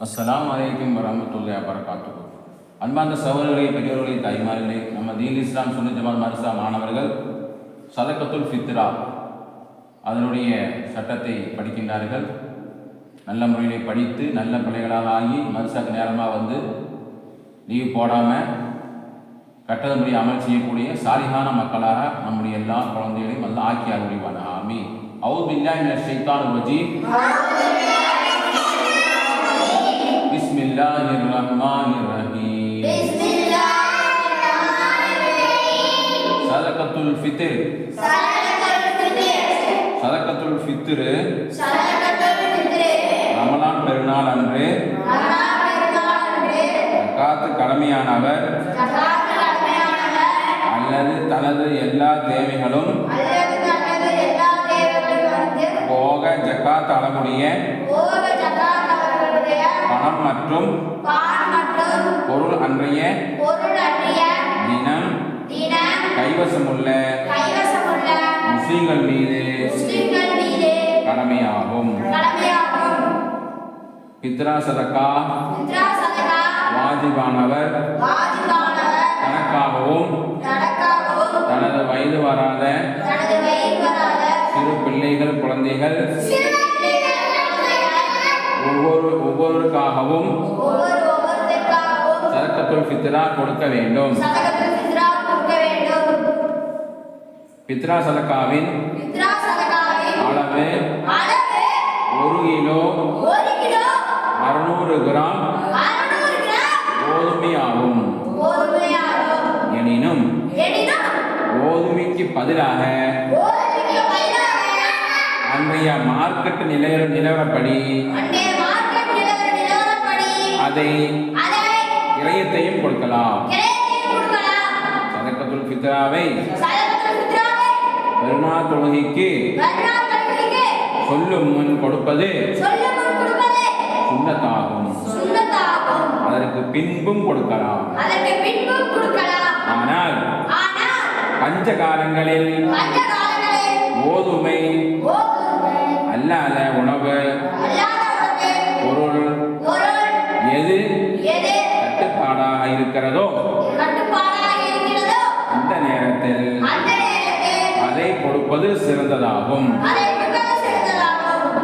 அஸ்லாம் அலைக்கும் வரமத்துல்லாஹி வரகாத்துஹு அன்பார்ந்த சகோதரர்களே பெரியவர்களே தாய்மார்களே நம்ம தீன் இஸ்லாம் சுன்ன ஜமாத் மாணவர்கள் சதக்கத்துல் ஃபித்ரா அதனுடைய சட்டத்தை படிக்கின்றார்கள். நல்ல முறையிலே படித்து நல்ல பிள்ளைகளாக ஆகி மருசாக்கு நேரமாக வந்து லீவ் போடாமல் கட்டதன்படி அமல் செய்யக்கூடிய சாலிகான மக்களாக நம்முடைய எல்லா குழந்தைகளையும் நல்லா ஆக்கி அருள்வான ஆமி அவுது பில்லாஹி மினஷ் ஷைத்தானிர் ரஜீம் பிஸ்மில்லாஹிர் ரஹ்மானிர் ரஹீம் சதகத்துல் ஃபித்ர். சதகத்துல் ஃபித்ர். ரமலான் பெருநாள் அன்று. ஜக்காத்து கடமையானவர். அல்லது தனது எல்லா தேவைகளும். போக ஜக்காத் அளவுடைய. பணம் மற்றும் பொருள் அன்றைய தினம் கைவசமுள்ள முஸ்லிம்கள் மீது கடமையாகும். பித்ரா சதக்கா வாஜிபானவர் தனக்காகவும் தனது வயது வராத சிறு பிள்ளைகள் குழந்தைகள் ஒவ்வொருக்காகவும் ஒவ்வொரு ஒவ்வொருத்தருக்காகவும் சதக்கத்துல் ஃபித்ரா கொடுக்க வேண்டும். பித்ரா சதக்காவின் அளவு ஒரு கிலோ அறுநூறு கிராம் கோதுமை ஆகும் கோதுமையாகும். எனினும் கோதுமைக்கு பதிலாக அன்றைய மார்க்கெட் நிலைய நிலவரப்படி அதை கிரயத்தையும் கொடுக்கலாம். சதக்கத்துல் ஃபித்ராவை ஃபித்ராவை பெருநாள் தொழுகைக்கு சொல்லும் முன் கொடுப்பது சுண்ணத்தாகும். அதற்கு பின்பும் கொடுக்கலாம். ஆனால் ஆனால் பஞ்ச காலங்களில் பஞ்ச காலங்களில் கோதுமை அல்லாத உணவு இருக்கிறதோ அந்த நேரத்தில் அதை கொடுப்பது சிறந்ததாகும்.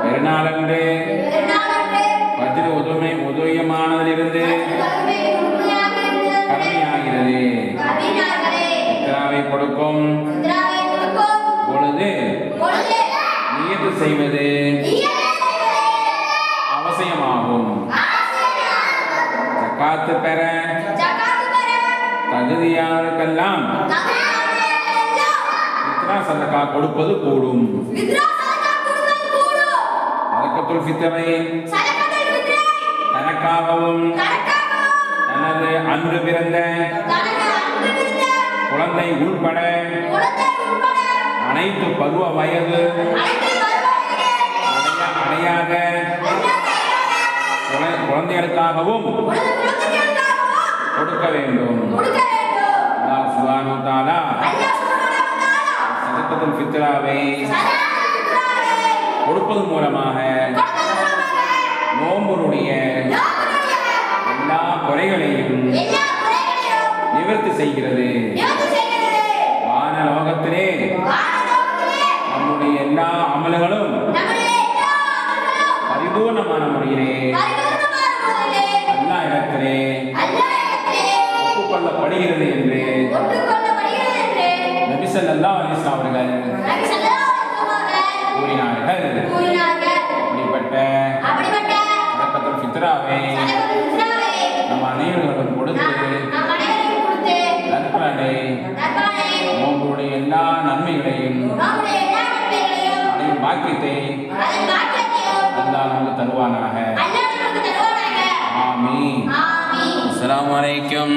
பெருநாளன்று வஜ்ர உதுமை உதயமானதிலிருந்து கடமையாகிறது இத்ராவை கொடுக்கும் பொழுது நியத்து செய்வது அவசியமாகும். ஜகாத்து பெற கூடும் வித்ரா சதகா கொடுப்பது கூடும். சதக்கத்துல் ஃபித்ரை. ஃபித்ரை. தனக்காகவும் தனது அன்று பிறந்த குழந்தை உள்பட அனைத்து பருவ வயது அடையாத குழந்தைகளுக்காகவும் கொடுக்க வேண்டும். ஃபித்ராவை கொடுப்பது மூலமாக நோம்புடைய எல்லா குறைகளையும் நிவர்த்தி செய்கிறது. வானலோகத்திலே நம்முடைய எல்லா அமல்களும் பரிபூர்ணமான முறையிலே எல்லா இடத்திலே ஒப்புக்கொள்ளப்படுகிறது என்று அலைஹி வஸல்லம் அவர்கள் கூறினார்கள். அப்படிப்பட்ட அப்படிப்பட்ட சதக்கத்துல் ஃபித்ராவை நம் அனைவர்களும் கொடுத்து நற்பலனை எல்லா நன்மைகளையும் அடையும் பாக்கியத்தை அல்லாஹ் நமக்கு தருவானாக. அல்லாஹ் நமக்கு தருவானாக. ஆமீன். ஆமீன். அஸ்ஸலாமு அலைக்கும்.